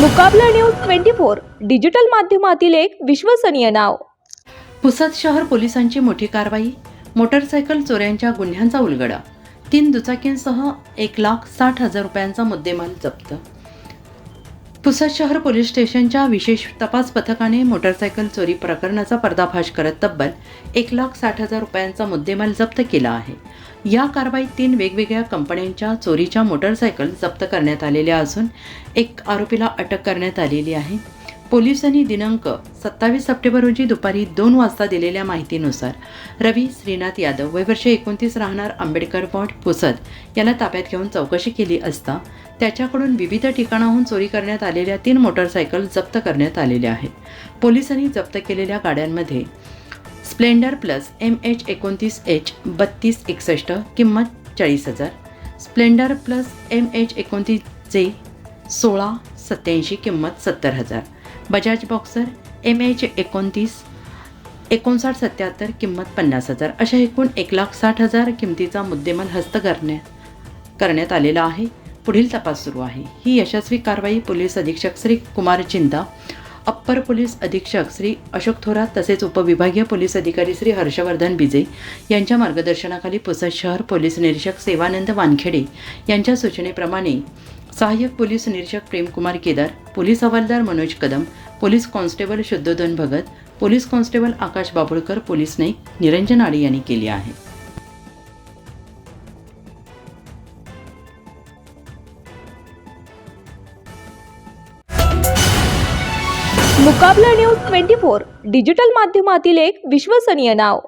Mukabla news twenty four digital माध्यमातील एक विश्वसनीय नाव. पुसद शहर पोलिसांची मोठी कारवाई मोटरसायकल चोऱ्यांच्या गुन्ह्यांचा उलगडा तीन दुचाकींसह एक लाख साठ हजार रुपयांचा मुद्देमाल जप्त पुसद शहर पोलीस स्टेशनच्या विशेष तपास पथकाने मोटरसायकल चोरी प्रकरणाचा पर्दाफाश करत तब्बल एक लाख साठ हजार रुपयांचा मुद्देमाल जप्त केला आहे. या कारवाईत तीन वेगवेगळ्या कंपन्यांच्या चोरीच्या मोटरसायकल जप्त करण्यात आलेल्या असून एक आरोपीला अटक करण्यात आलेली आहे. पोलिसांनी दिनांक सत्तावीस सप्टेंबर रोजी दुपारी दोन वाजता दिलेल्या माहितीनुसार रवी श्रीनाथ यादव वयवर्ष एकोणतीस राहणार आंबेडकर पॉट पुसद याला ताब्यात घेऊन चौकशी केली असता त्याच्याकडून विविध ठिकाणाहून चोरी करण्यात आलेल्या तीन मोटरसायकल जप्त करण्यात आलेल्या आहेत. पोलिसांनी जप्त केलेल्या गाड्यांमध्ये स्प्लेंडर प्लस एम एच एकोणतीस एच बत्तीस एकसष्ट किंमत चाळीस हजार स्प्लेंडर प्लस एम एच एकोणतीस जे सोळा सत्याऐंशी किंमत सत्तर हजार बजाज बॉक्सर एम एच एकोणतीस एकोणसाठ सत्याहत्तर किंमत पन्नास हजार. अशा एकूण एक लाख साठ हजार किमतीचा मुद्देमाल हस्त करण्यात करण्यात आलेला आहे. पुढील तपास सुरू आहे. ही यशस्वी कारवाई पोलीस अधीक्षक श्री कुमार चिंता अप्पर पोलीस अधीक्षक श्री अशोक थोरात तसेच उपविभागीय पोलीस अधिकारी श्री हर्षवर्धन बिजे यांच्या मार्गदर्शनाखाली पुसद शहर पोलीस निरीक्षक सेवानंद वानखेडे यांच्या सूचनेप्रमाणे सहाय्यक पोलीस निरीक्षक प्रेमकुमार केदार पोलीस हवालदार Manoj Kadam police constable Shuddhodhan Bhagat police constable Akash Babulkar police Naik Niranjan आडे यांनी केली आहे. Mukabla news twenty four digital माध्यमातील एक विश्वसनीय नाव.